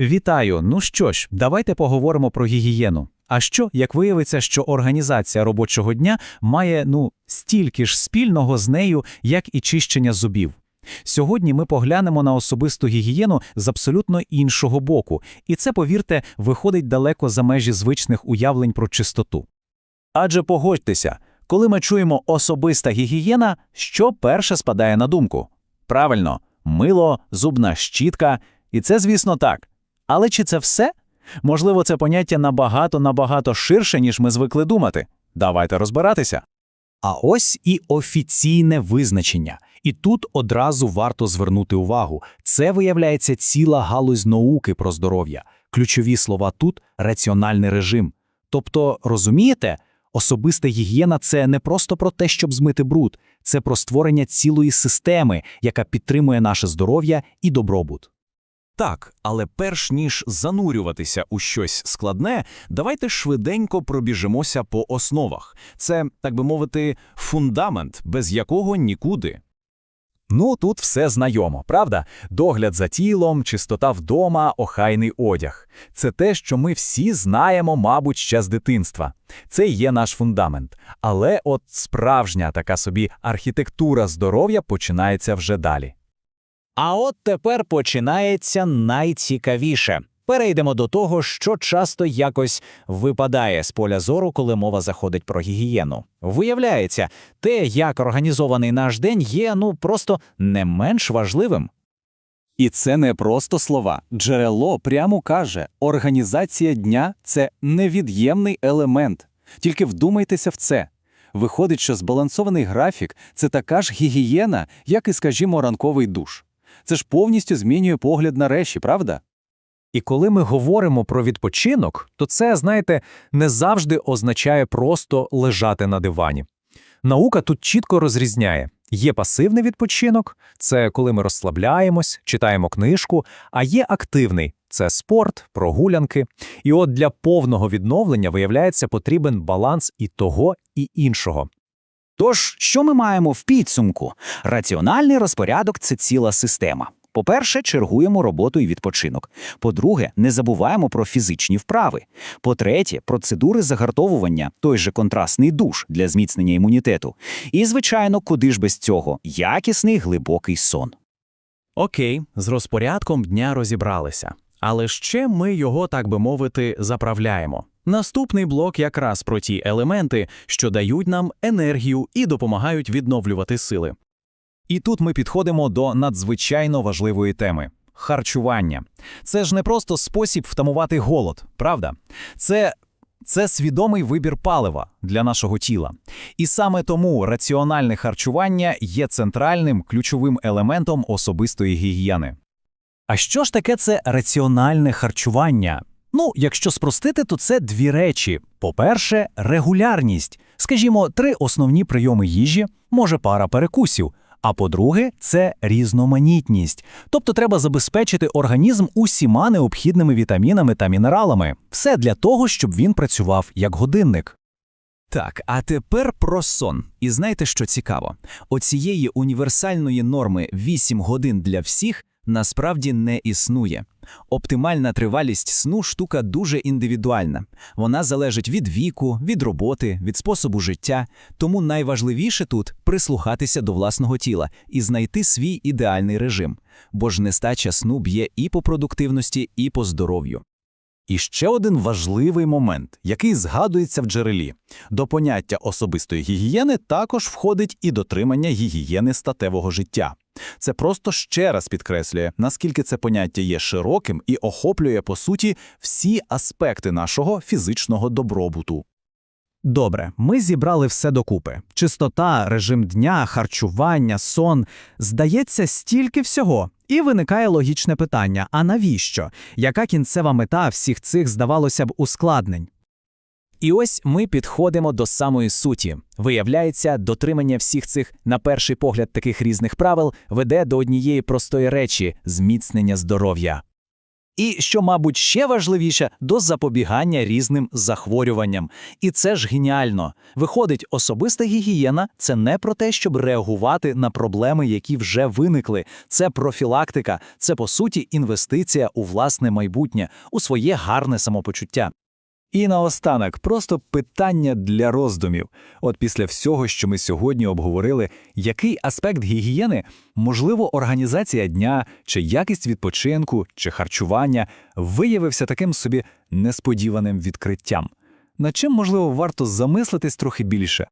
Вітаю! Ну що ж, давайте поговоримо про гігієну. А що, як виявиться, що організація робочого дня має ну стільки ж спільного з нею, як і чищення зубів? Сьогодні ми поглянемо на особисту гігієну з абсолютно іншого боку, і це, повірте, виходить далеко за межі звичних уявлень про чистоту. Адже погодьтеся, коли ми чуємо особиста гігієна, що перше спадає на думку? Правильно, мило, зубна щітка, і це, звісно, так. Але чи це все? Можливо, це поняття набагато-набагато ширше, ніж ми звикли думати. Давайте розбиратися. А ось і офіційне визначення. І тут одразу варто звернути увагу. Це виявляється ціла галузь науки про здоров'я. Ключові слова тут раціональний режим. Тобто, розумієте, особиста гігієна це не просто про те, щоб змити бруд, це про створення цілої системи, яка підтримує наше здоров'я і добробут. Так, але перш ніж занурюватися у щось складне, давайте швиденько пробіжимося по основах. Це, так би мовити, фундамент, без якого нікуди. Ну, тут все знайомо, правда? Догляд за тілом, чистота вдома, охайний одяг. Це те, що ми всі знаємо, мабуть, ще з дитинства. Це є наш фундамент. Але от справжня така собі архітектура здоров'я починається вже далі. А от тепер починається найцікавіше. Перейдемо до того, що часто якось випадає з поля зору, коли мова заходить про гігієну. Виявляється, те, як організований наш день, є ну просто не менш важливим. І це не просто слова. Джерело прямо каже, організація дня це невід'ємний елемент. Тільки вдумайтеся в це. Виходить, що збалансований графік це така ж гігієна, як і, скажімо, ранковий душ. Це ж повністю змінює погляд на речі, правда? І коли ми говоримо про відпочинок, то це, знаєте, не завжди означає просто лежати на дивані. Наука тут чітко розрізняє. Є пасивний відпочинок, це коли ми розслабляємось, читаємо книжку, а є активний це спорт, прогулянки. І от для повного відновлення, виявляється, потрібен баланс і того, і іншого. Тож, що ми маємо в підсумку? Раціональний розпорядок це ціла система. По-перше, чергуємо роботу і відпочинок. По-друге, не забуваємо про фізичні вправи. По-третє, процедури загартовування, той же контрастний душ для зміцнення імунітету. І, звичайно, куди ж без цього якісний глибокий сон. Окей, з розпорядком дня розібралися. Але ще ми його, так би мовити, заправляємо. Наступний блок якраз про ті елементи, що дають нам енергію і допомагають відновлювати сили. І тут ми підходимо до надзвичайно важливої теми харчування. Це ж не просто спосіб втамувати голод, правда? Це. Це свідомий вибір палива для нашого тіла. І саме тому раціональне харчування є центральним ключовим елементом особистої гігієни. А що ж таке це раціональне харчування? Ну, якщо спростити, то це дві речі. По-перше, регулярність. Скажімо, три основні прийоми їжі, може пара перекусів. А по-друге, це різноманітність. Тобто треба забезпечити організм усіма необхідними вітамінами та мінералами. Все для того, щоб він працював як годинник. Так, а тепер про сон. І знаєте, що цікаво? Оцієї універсальної норми 8 годин для всіх насправді не існує. Оптимальна тривалість сну штука дуже індивідуальна. Вона залежить від віку, від роботи, від способу життя. Тому найважливіше тут прислухатися до власного тіла і знайти свій ідеальний режим, бо ж нестача сну б'є і по продуктивності, і по здоров'ю. І ще один важливий момент, який згадується в джерелі. До поняття особистої гігієни також входить і дотримання гігієни статевого життя. Це просто ще раз підкреслює, наскільки це поняття є широким і охоплює, по суті, всі аспекти нашого фізичного добробуту. Добре, ми зібрали все докупи: чистота, режим дня, харчування, сон. Здається, стільки всього. І виникає логічне питання: а навіщо? Яка кінцева мета всіх цих, здавалося б, ускладнень? І ось ми підходимо до самої суті. Виявляється, дотримання всіх цих, на перший погляд, таких різних правил веде до однієї простої речі зміцнення здоров'я. І, що, мабуть, ще важливіше, до запобігання різним захворюванням. І це ж геніально. Виходить, особиста гігієна – це не про те, щоб реагувати на проблеми, які вже виникли. Це профілактика, це, по суті, інвестиція у власне майбутнє, у своє гарне самопочуття. І наостанок, просто питання для роздумів. От після всього, що ми сьогодні обговорили, який аспект гігієни, можливо, організація дня, чи якість відпочинку, чи харчування виявився таким собі несподіваним відкриттям? Над чим, можливо, варто замислитись трохи більше?